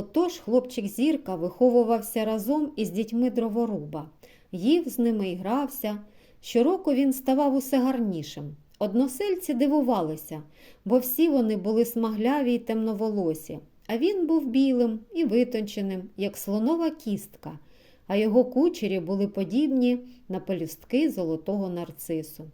Отож хлопчик Зірка виховувався разом із дітьми дроворуба, їв з ними і грався. Щороку він ставав усе гарнішим. Односельці дивувалися, бо всі вони були смагляві й темноволосі, а він був білим і витонченим, як слонова кістка, а його кучері були подібні на пелюстки золотого нарцису.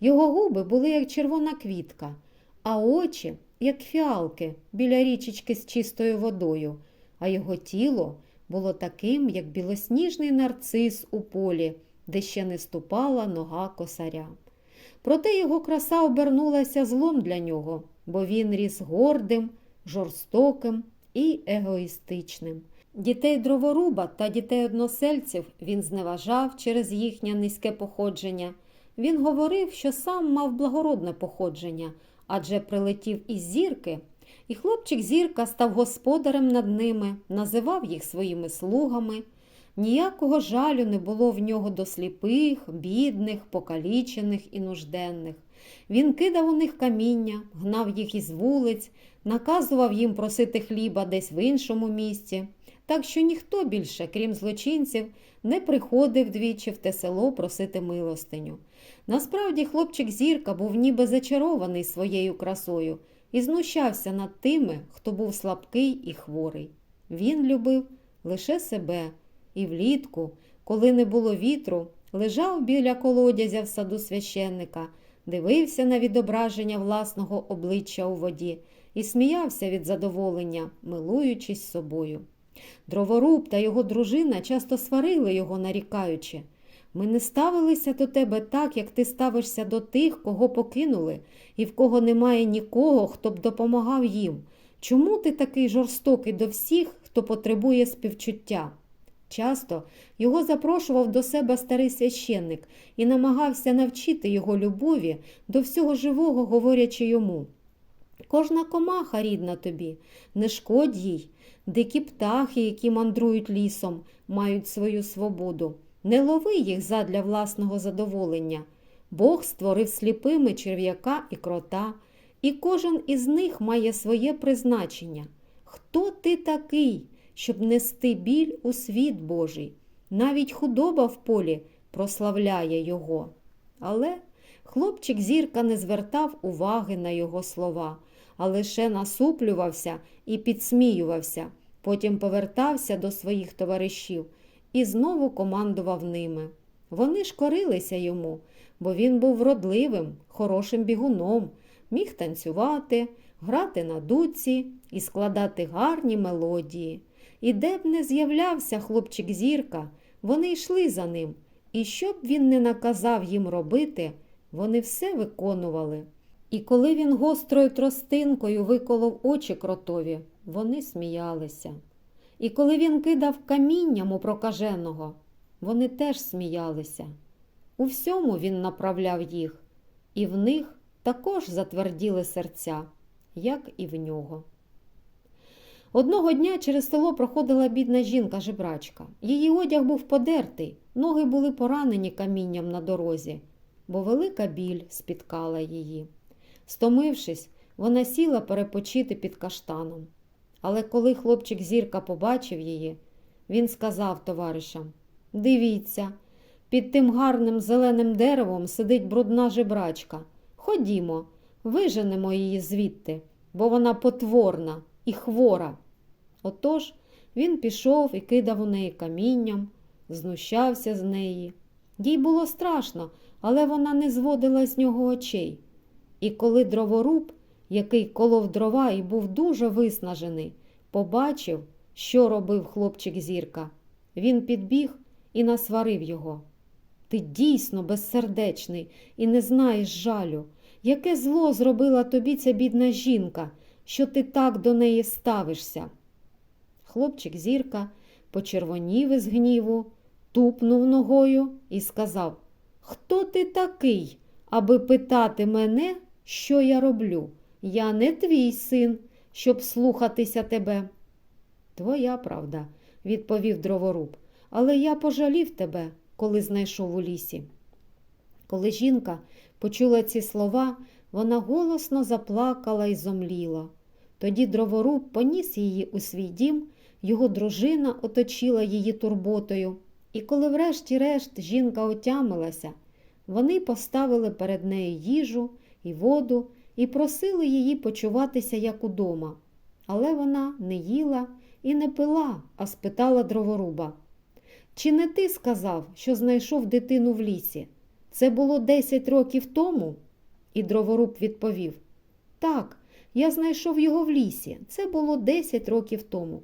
Його губи були як червона квітка, а очі як фіалки біля річечки з чистою водою, а його тіло було таким, як білосніжний нарцис у полі, де ще не ступала нога косаря. Проте його краса обернулася злом для нього, бо він ріс гордим, жорстоким і егоїстичним. Дітей дроворуба та дітей односельців він зневажав через їхнє низьке походження. Він говорив, що сам мав благородне походження, адже прилетів із зірки, і хлопчик зірка став господарем над ними, називав їх своїми слугами. Ніякого жалю не було в нього до сліпих, бідних, покалічених і нужденних. Він кидав у них каміння, гнав їх із вулиць, наказував їм просити хліба десь в іншому місці, так що ніхто більше, крім злочинців, не приходив двічі в те село просити милостиню. Насправді хлопчик Зірка був ніби зачарований своєю красою і знущався над тими, хто був слабкий і хворий. Він любив лише себе і влітку, коли не було вітру, лежав біля колодязя в саду священника, дивився на відображення власного обличчя у воді і сміявся від задоволення, милуючись собою. Дроворуб та його дружина часто сварили його, нарікаючи. Ми не ставилися до тебе так, як ти ставишся до тих, кого покинули, і в кого немає нікого, хто б допомагав їм. Чому ти такий жорстокий до всіх, хто потребує співчуття? Часто його запрошував до себе старий священник і намагався навчити його любові до всього живого, говорячи йому. Кожна комаха рідна тобі, не шкодь їй, дикі птахи, які мандрують лісом, мають свою свободу. Не лови їх задля власного задоволення. Бог створив сліпими черв'яка і крота, і кожен із них має своє призначення. Хто ти такий, щоб нести біль у світ Божий? Навіть худоба в полі прославляє його. Але хлопчик зірка не звертав уваги на його слова, а лише насуплювався і підсміювався, потім повертався до своїх товаришів і знову командував ними. Вони ж корилися йому, бо він був вродливим, хорошим бігуном, міг танцювати, грати на дуці і складати гарні мелодії. І де б не з'являвся хлопчик зірка, вони йшли за ним, і що б він не наказав їм робити, вони все виконували. І коли він гострою тростинкою виколов очі кротові, вони сміялися. І коли він кидав камінням у прокаженого, вони теж сміялися. У всьому він направляв їх, і в них також затверділи серця, як і в нього. Одного дня через село проходила бідна жінка-жебрачка. Її одяг був подертий, ноги були поранені камінням на дорозі, бо велика біль спіткала її. Стомившись, вона сіла перепочити під каштаном. Але коли хлопчик зірка побачив її, він сказав товаришам Дивіться, під тим гарним зеленим деревом сидить брудна жебрачка. Ходімо, виженемо її звідти, бо вона потворна і хвора. Отож він пішов і кидав у неї камінням, знущався з неї. Їй було страшно, але вона не зводила з нього очей. І коли дроворуб, який колов дрова і був дуже виснажений, побачив, що робив хлопчик зірка. Він підбіг і насварив його. Ти дійсно безсердечний і не знаєш жалю. Яке зло зробила тобі ця бідна жінка, що ти так до неї ставишся? Хлопчик зірка почервонів із гніву, тупнув ногою і сказав Хто ти такий, аби питати мене, що я роблю? Я не твій син, щоб слухатися тебе. Твоя правда, відповів дроворуб, але я пожалів тебе, коли знайшов у лісі. Коли жінка почула ці слова, вона голосно заплакала і зомліла. Тоді дроворуб поніс її у свій дім, його дружина оточила її турботою, і коли врешті-решт жінка отямилася, вони поставили перед нею їжу і воду і просили її почуватися як удома. Але вона не їла і не пила, а спитала дроворуба. Чи не ти сказав, що знайшов дитину в лісі? Це було десять років тому? І дроворуб відповів Так, я знайшов його в лісі. Це було десять років тому.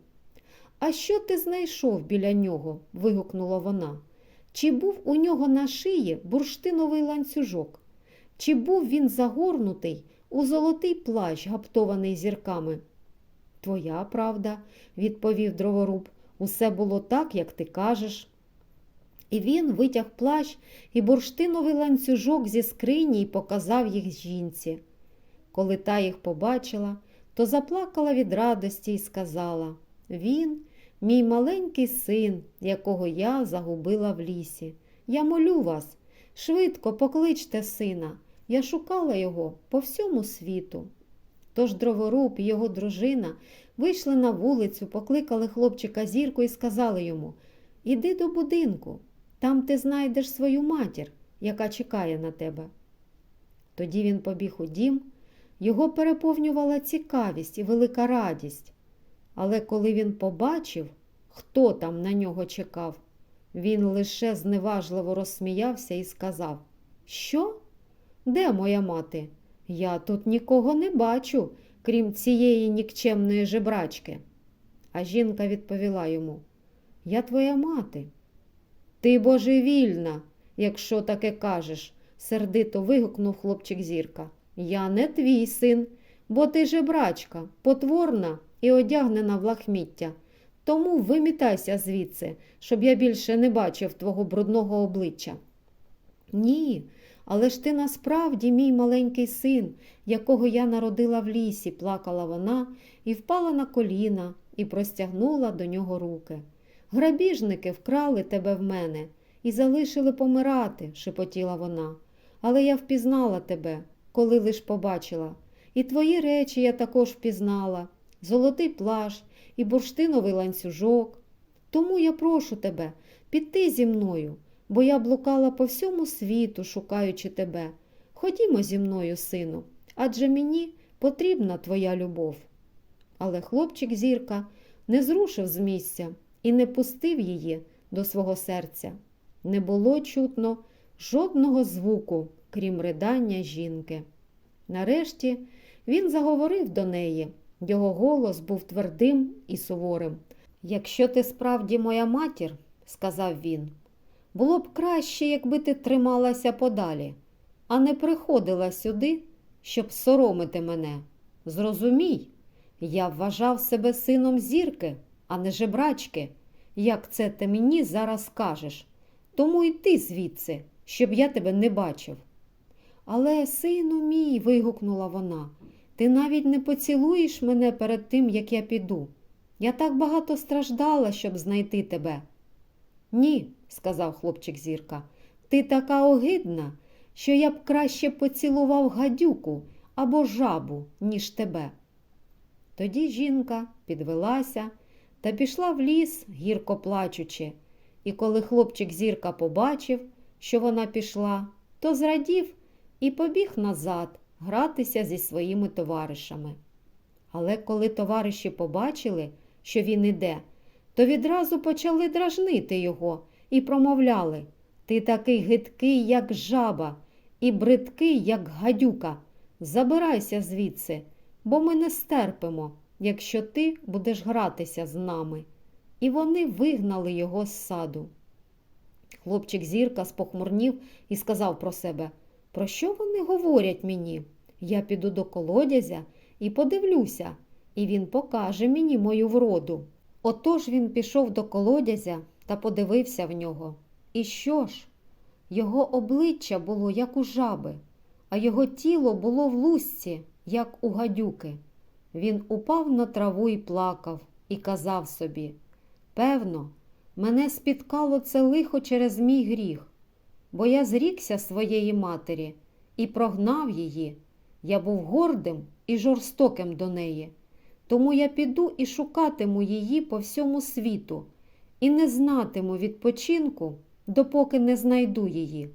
А що ти знайшов біля нього? вигукнула вона. Чи був у нього на шиї бурштиновий ланцюжок? Чи був він загорнутий у золотий плащ, гаптований зірками? Твоя правда, відповів дроворуб, усе було так, як ти кажеш. І він витяг плащ і бурштиновий ланцюжок зі скрині і показав їх жінці. Коли та їх побачила, то заплакала від радості і сказала Він, мій маленький син, якого я загубила в лісі. Я молю вас, швидко покличте сина. Я шукала його по всьому світу. Тож дроворуб і його дружина вийшли на вулицю, покликали хлопчика зірку і сказали йому Іди до будинку, там ти знайдеш свою матір, яка чекає на тебе. Тоді він побіг у дім, його переповнювала цікавість і велика радість. Але коли він побачив, хто там на нього чекав, він лише зневажливо розсміявся і сказав Що? Де моя мати? Я тут нікого не бачу, крім цієї нікчемної жебрачки. А жінка відповіла йому Я твоя мати. Ти божевільна, якщо таке кажеш, сердито вигукнув хлопчик зірка. Я не твій син, бо ти жебрачка, потворна і одягнена в лахміття. Тому вимітайся звідси, щоб я більше не бачив твого брудного обличчя. Ні, але ж ти насправді мій маленький син, якого я народила в лісі, плакала вона і впала на коліна і простягнула до нього руки. Грабіжники вкрали тебе в мене і залишили помирати, шепотіла вона. Але я впізнала тебе, коли лиш побачила. І твої речі я також впізнала золотий плащ і бурштиновий ланцюжок. Тому я прошу тебе піти зі мною, бо я блукала по всьому світу, шукаючи тебе. Ходімо зі мною, сину, адже мені потрібна твоя любов. Але хлопчик зірка не зрушив з місця і не пустив її до свого серця. Не було чутно жодного звуку, крім ридання жінки. Нарешті він заговорив до неї. Його голос був твердим і суворим. Якщо ти справді моя матір, сказав він, було б краще, якби ти трималася подалі, а не приходила сюди, щоб соромити мене. Зрозумій, я вважав себе сином зірки, а не жебрачки, як це ти мені зараз кажеш. Тому йди звідси, щоб я тебе не бачив. Але, сину мій, вигукнула вона, ти навіть не поцілуєш мене перед тим, як я піду. Я так багато страждала, щоб знайти тебе. Ні, сказав хлопчик зірка, ти така огидна, що я б краще поцілував гадюку або жабу, ніж тебе. Тоді жінка підвелася та пішла в ліс, гірко плачучи, і коли хлопчик зірка побачив, що вона пішла, то зрадів і побіг назад гратися зі своїми товаришами. Але коли товариші побачили, що він іде, то відразу почали дражнити його і промовляли Ти такий гидкий, як жаба, і бридкий, як гадюка. Забирайся звідси, бо ми не стерпимо, якщо ти будеш гратися з нами. І вони вигнали його з саду. Хлопчик зірка спохмурнів і сказав про себе Про що вони говорять мені? Я піду до колодязя і подивлюся, і він покаже мені мою вроду. Отож він пішов до колодязя та подивився в нього. І що ж? Його обличчя було, як у жаби, а його тіло було в лусці, як у гадюки. Він упав на траву і плакав, і казав собі Певно, мене спіткало це лихо через мій гріх, бо я зрікся своєї матері і прогнав її. Я був гордим і жорстоким до неї. Тому я піду і шукатиму її по всьому світу, і не знатиму відпочинку, допоки не знайду її.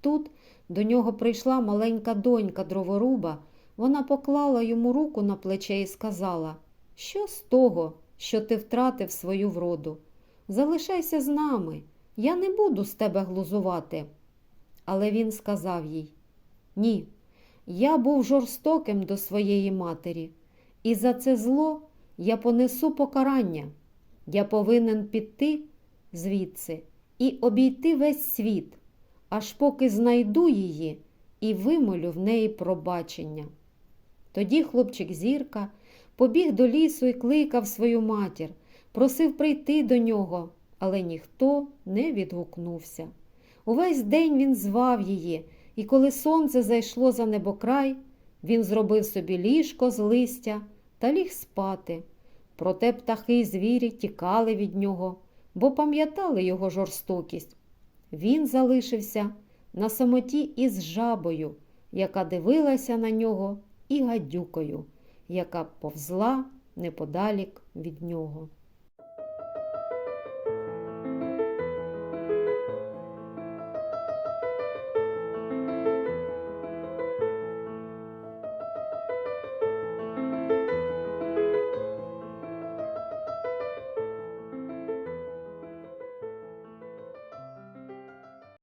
Тут до нього прийшла маленька донька дроворуба. Вона поклала йому руку на плече і сказала, що з того, що ти втратив свою вроду? Залишайся з нами, я не буду з тебе глузувати. Але він сказав їй, ні, я був жорстоким до своєї матері, і за це зло я понесу покарання. Я повинен піти звідси і обійти весь світ, аж поки знайду її і вимолю в неї пробачення. Тоді хлопчик зірка побіг до лісу і кликав свою матір, просив прийти до нього, але ніхто не відгукнувся. Увесь день він звав її, і коли сонце зайшло за небокрай, він зробив собі ліжко з листя та ліг спати. Проте птахи й звірі тікали від нього, бо пам'ятали його жорстокість. Він залишився на самоті із жабою, яка дивилася на нього, і гадюкою, яка повзла неподалік від нього.